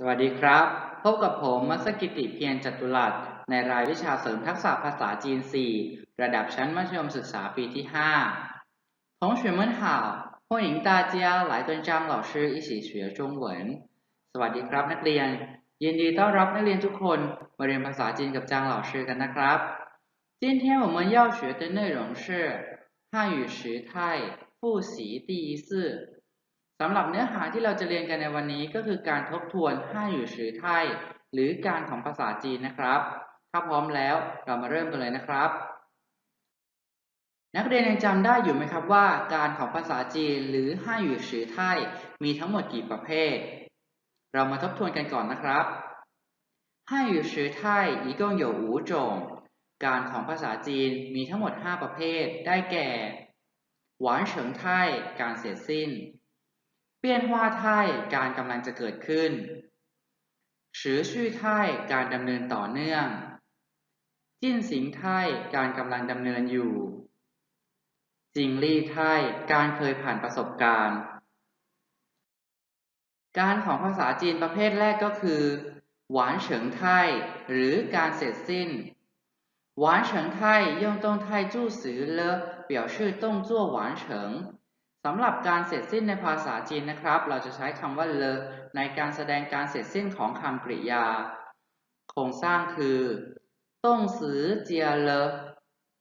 สวัสดีครับ พบกับผมมัสกิติเพียรจตุรัสในรายวิชาเสริมทักษะภาษาจีน 4 ระดับชั้นมัธยมศึกษาปีที่ 5同学们好欢迎大家来跟张老师一起学中文สวัสดีครับนักเรียน ยินดีต้อนรับนักเรียนทุกคนมาเรียนภาษาจีนกับจาง老师กันนะครับ今天我们要学的内容是汉语时态复习第一次 สำหรับเนื้อหาที่เราจะเรียนกันในวันนี้ก็คือการทบทวนห้าอยู่สือไทย หรือการของภาษาจีนนะครับ ถ้าพร้อมแล้วเรามาเริ่มกันเลยนะครับ นักเรียนยังจำได้อยู่ไหมครับว่า การของภาษาจีนหรือห้าอยู่สือไทย มีทั้งหมดกี่ประเภท เรามาทบทวนกันก่อนนะครับห้าอยู่สือไทย一共有五种การของภาษาจีนมีทั้งหมด 5 ประเภท ได้แก่หวานเฉิงไทยการเสร็จสิ้น เปี้ยนว่าไทยการกำลังจะเกิดขึ้นชื่อชื่อไทยการดำเนินต่อเนื่อง จิ้นสิงไทยการกำลังดำเนินอยู่จิงลี่ไทยการเคยผ่านประสบการณ์ การของภาษาจีนประเภทแรกก็คือ หวานเฉิงไทยหรือการเสร็จสิ้น หวานเฉิงไทยย่งต้งไทยจู้สือเลอเปี่ว่อจั่วหวานเสำหรับการเสร็จสิ้นในภาษาจีนนะครับ เราจะใช้คำว่าเลในการแสดงการเสร็จสิ้นของคำกริยา โครงสร้างคือต้งสือเจียเล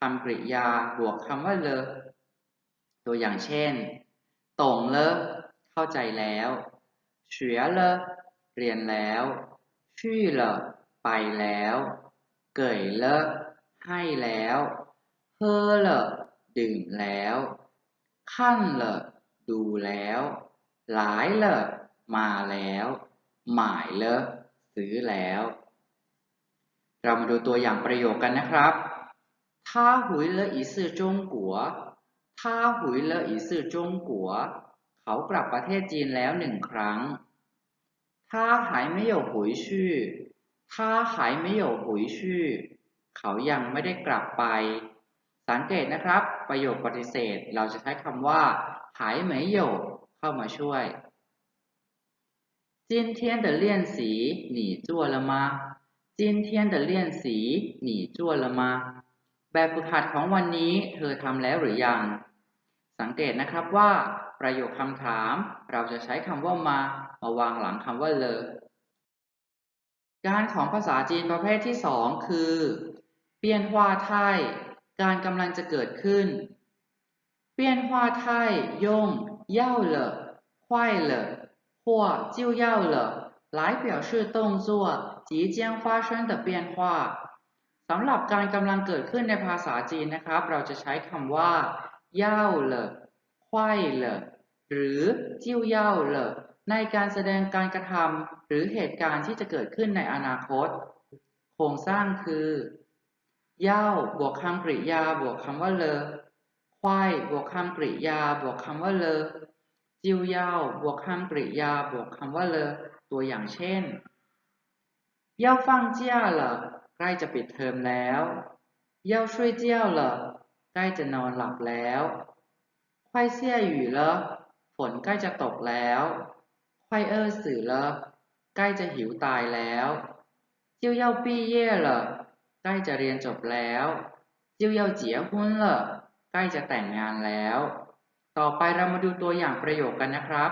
คำกริยาบวกคำว่าเลตัวอย่างเช่นตงเลเข้าใจแล้วเฉือเลเรียนแล้วชื่อเลไปแล้ว เกยเลให้แล้วเฮอเลดื่มแล้ว ขั้นเลยดูแล้ว หลายเลยมาแล้ว หมายเลยซื้อแล้ว เรามาดูตัวอย่างประโยคกันนะครับ他回了一次中国他回了一次中国เขากลับประเทศจีนแล้วหนึ่งครั้ง他还没有回去他还没有回去เขายังไม่ได้กลับไป สังเกตนะครับ ประโยคปฏิเสธ เราจะใช้คำว่าหายไม่有เข้ามาช่วย今天的练习你做了吗今天的练习你做了吗แบบฝึกหัดของวันนี้เธอทำแล้วหรือยัง สังเกตนะครับว่า ประโยคคำถาม เราจะใช้คำว่ามามาวางหลังคำว่าเลอการของภาษาจีนประเภทที่สองคือ เปียนฮวาไท การกำลังจะเกิดขึ้น变化态用要了快了或就要了来表示动作即将发生的变化สำหรับการกำลังเกิดขึ้นในภาษาจีนนะครับ เราจะใช้คำว่าเย่าเลควายเลหรือจิ้วเย่าเลในการแสดงการกระทำหรือเหตุการณ์ที่จะเกิดขึ้นในอนาคต โครงสร้างคือ เย่าบวกคำกริยา บวกคำว่าเลอไข้บวกคำกริยา บวกคำว่าเลอจิวเย่าบวกคำกริยา บวกคำว่าเลอตัวอย่างเช่นเย่าฟังเจ้าเหใกล้จะปิดเทอมแล้วเย่าช่วยเจ้าเหใกล้จะนอนหลับแล้วควายเสียอยู่เหรอฝนใกล้จะตกแล้วควายเออสื่อเหใกล้จะหิวตายแล้วเจ้าเย่าปีเย่เหร ใกล้จะเรียนจบแล้ว就要结婚了ใกล้จะแต่งงานแล้ว ต่อไปเรามาดูตัวอย่างประโยคกันนะครับ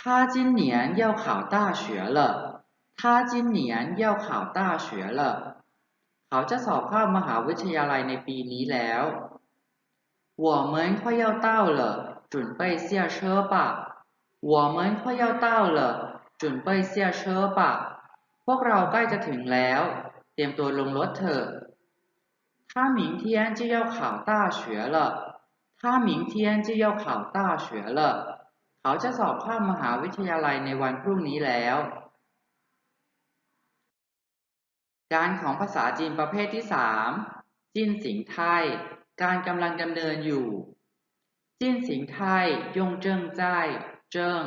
他今年要考大学了他今年要考大学了เขาจะสอบเข้ามหาวิทยาลัยในปีนี้แล้ว我们快要到了准备下车吧我们快要到了准备下车吧 พวกเราใกล้จะถึงแล้ว เตรียมตัวลงรถเถอะ他明天就要考大学了他明天就要考大学了เขาจะสอบเข้ามหาวิทยาลัยในวันพรุ่งนี้แล้ว การของภาษาจีนประเภทที่สามจินสิงไทย การกำลังดำเนินอยู่ จินสิงไทยยงเจิงใจเจิง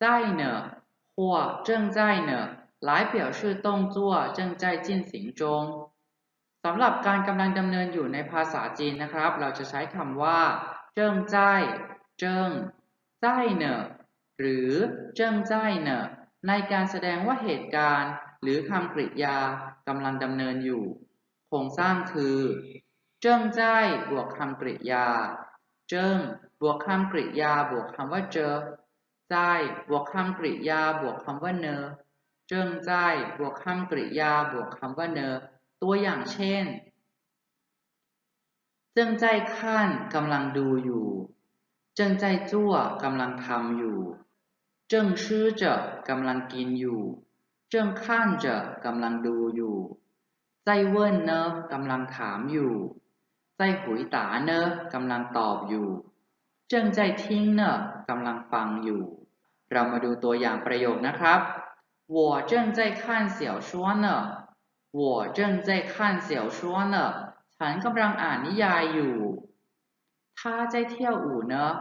ใจเนอ或正在呢 来表示动作正在进行中สำหรับการกำลังดำเนินอยู่ในภาษาจีนนะครับ เราจะใช้คำว่าเจิ้งใจเจิ้งใจเนอ หรือเจิ้งใจายเนอะในการแสดงว่าเหตุการณ์ หรือคำกริยากำลังดำเนินอยู่ โครงสร้างคือ เจิ้งใจายบวกคำกริยา เจิ้งบวกคำกริยาบวกคำว่าเจอใจายบวกคำกริยาบวกคำว่าเนอ เจิงใจบวกคำกริยาบวกคำว่าเนอตัวอย่างเช่น เจิงใจายข้นกำลังดูอยู่ เจิงใจจั่วกำลังทำอยู่ เจิงชื่อเจอกำลังกินอยู่ เจิงขั้นเจอกำลังดูอยู่ใจเวินเนอกำลังถามอยู่ใจหุยตาเนอกำลังตอบอยู่ เจิงใจทิ้งเนอกำลังฟังอยู่ เรามาดูตัวอย่างประโยคนะครับ 我正在看小说呢我正在看小说呢ฉันกำลังอ่านนิยายอยู่ท่าใจเที่ยวอู่เนอะ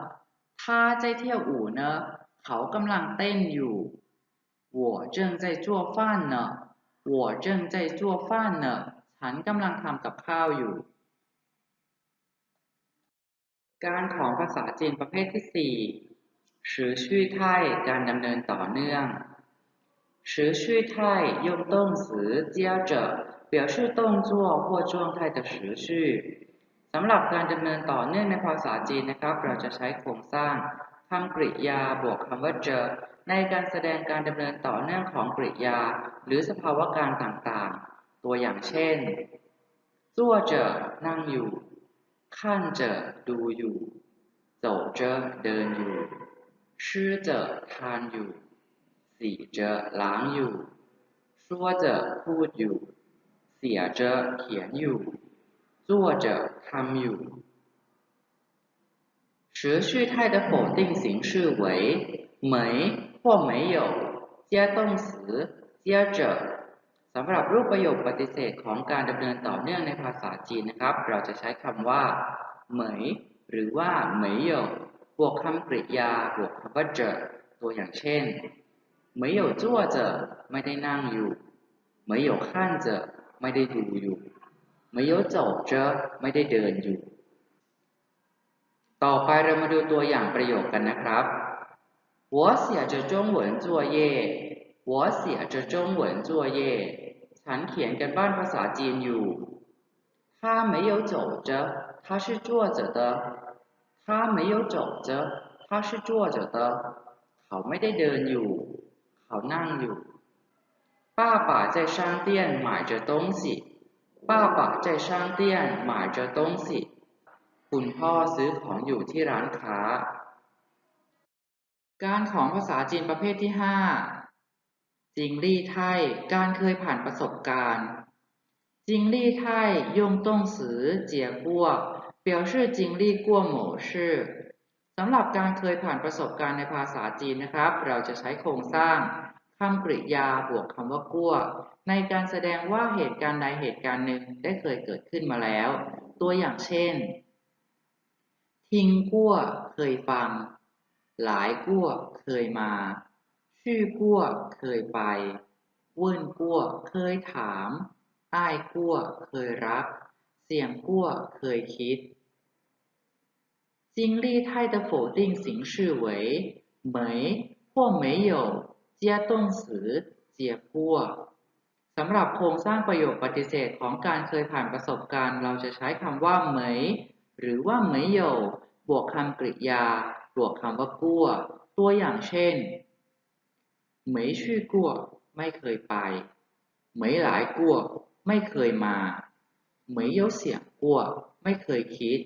ท่าใจเที่ยวอู่เนอะเขากำลังเต้นอยู่我正在做饭呢我正在做饭呢ฉันกำลังทำกับข้าวอยู่ การของภาษาจีนประเภทที่สี่时序态การดำเนินต่อเนื่อง 时序态用动词接着表示动作或状态的时序สำหรับการดำเนินต่อเนื่องในภาษาจีนนะครับ เราจะใช้โครงสร้างคำกริยาบวกคำว่าเจอ ในการแสดงการดำเนินต่อเนื่องของกริยา หรือสภาวะการต่างๆ ตัวอย่างเช่นจั่วเจอนั่งอยู่ขั้นเจอดูอยู่走着เดินอยู่ชื่อเจอทานอยู่ สีเจอล้างอยู่说着พูดอยู่เสียเจอเขียนอยู่做着ทำอยู่持续态的否定形式为没或没有接动词接着สำหรับรูปประโยคปฏิเสธของการดำเนินต่อเนื่องในภาษาจีนนะครับ เราจะใช้คำว่าเหมยหรือว่าเหมย有บวกคำกริยาบวกคำว่าเจอตัวอย่างเช่น 没有坐着ไม่ได้นั่งอยู่没有看着ไม่ได้ดูอยู่没有走着ไม่ได้เดินอยู่ ต่อไปเรามาดูตัวอย่างประโยคกันนะครับ我写着中文作业我写着中文作业ฉันเขียนกันบ้านภาษาจีนอยู่他没有走着他是坐着的他没有走着他是坐着的เขาไม่ได้เดินอยู่ เขานั่งอยู่爸爸在商店买着东西爸爸在商店买着东西คุณพ่อซื้อของอยู่ที่ร้านค้า การของภาษาจีนประเภทที่ห้าจิงลี่ไทย การเคยผ่านประสบการณ์จิงลี่ไทย用动词结过表示经历过某事 สำหรับการเคยผ่านประสบการณ์ในภาษาจีนนะครับ เราจะใช้โครงสร้างคำกริยาบวกคำว่ากั้วในการแสดงว่าเหตุการณ์ใดเหตุการณ์หนึ่งได้เคยเกิดขึ้นมาแล้ว ตัวอย่างเช่น ทิงกั้วเคยฟัง หลายกั้วเคยมา ชื่อกั้วเคยไปเวิ้นกั้วเคยถาม อ้ายกั้วเคยรัก เสียงกั้วเคยคิด 经历态的否定形式为没或没有接动词接过สำหรับโครงสร้างประโยคปฏิเสธของการเคยผ่านประสบการณ์ เราจะใช้คำว่าเหมยหรือว่าเหมยโยบวกคำกริยา บวกคำว่ากั้ว ตัวอย่างเช่นเหมยชื่อกั้วไม่เคยไปเหมยหลายกั้วไม่เคยมาเหมย有เสียงกั้วไม่เคยคิด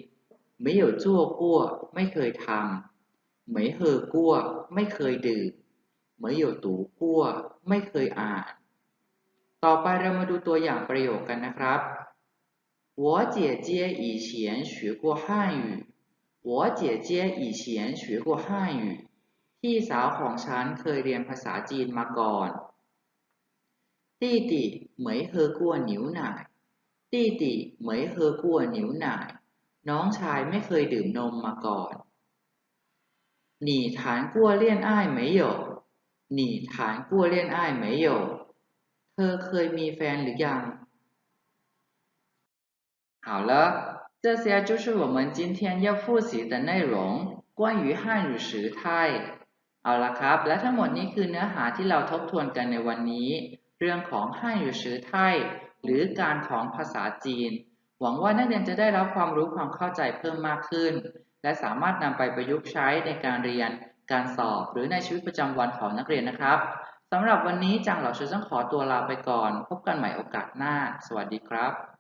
没有做过ไม่เคยทำ没喝过ไม่เคยดื่ม没有读过ไม่เคยอ่าน ต่อไปเรามาดูตัวอย่างประโยคกันนะครับ我姐姐以前学过汉语我姐姐以前学过汉语พี่สาวของฉันเคยเรียนภาษาจีนมาก่อน弟弟没喝过牛奶弟弟没喝过牛奶 น้องชายไม่เคยดื่มนมมาก่อนหนีฐานกั้วเลี่ยนอ้ายไม่有หนีฐานกั้วเลี่ยนอ้ายไม่有เธอเคยมีแฟนหรือยัง好了这些就是我们今天要复习的内容关于汉语时态 เอาละครับ และทั้งหมดนี้คือเนื้อหาที่เราทบทวนกันในวันนี้ เรื่องของฮั่นอยู่ชื่อไทย หรือการของภาษาจีน หวังว่านักเรียนจะได้รับความรู้ความเข้าใจเพิ่มมากขึ้น และสามารถนำไปประยุกต์ใช้ในการเรียน การสอบ หรือในชีวิตประจำวันของนักเรียนนะครับสำหรับวันนี้จางเหล่าชื่อต้องขอตัวลาไปก่อน พบกันใหม่โอกาสหน้า สวัสดีครับ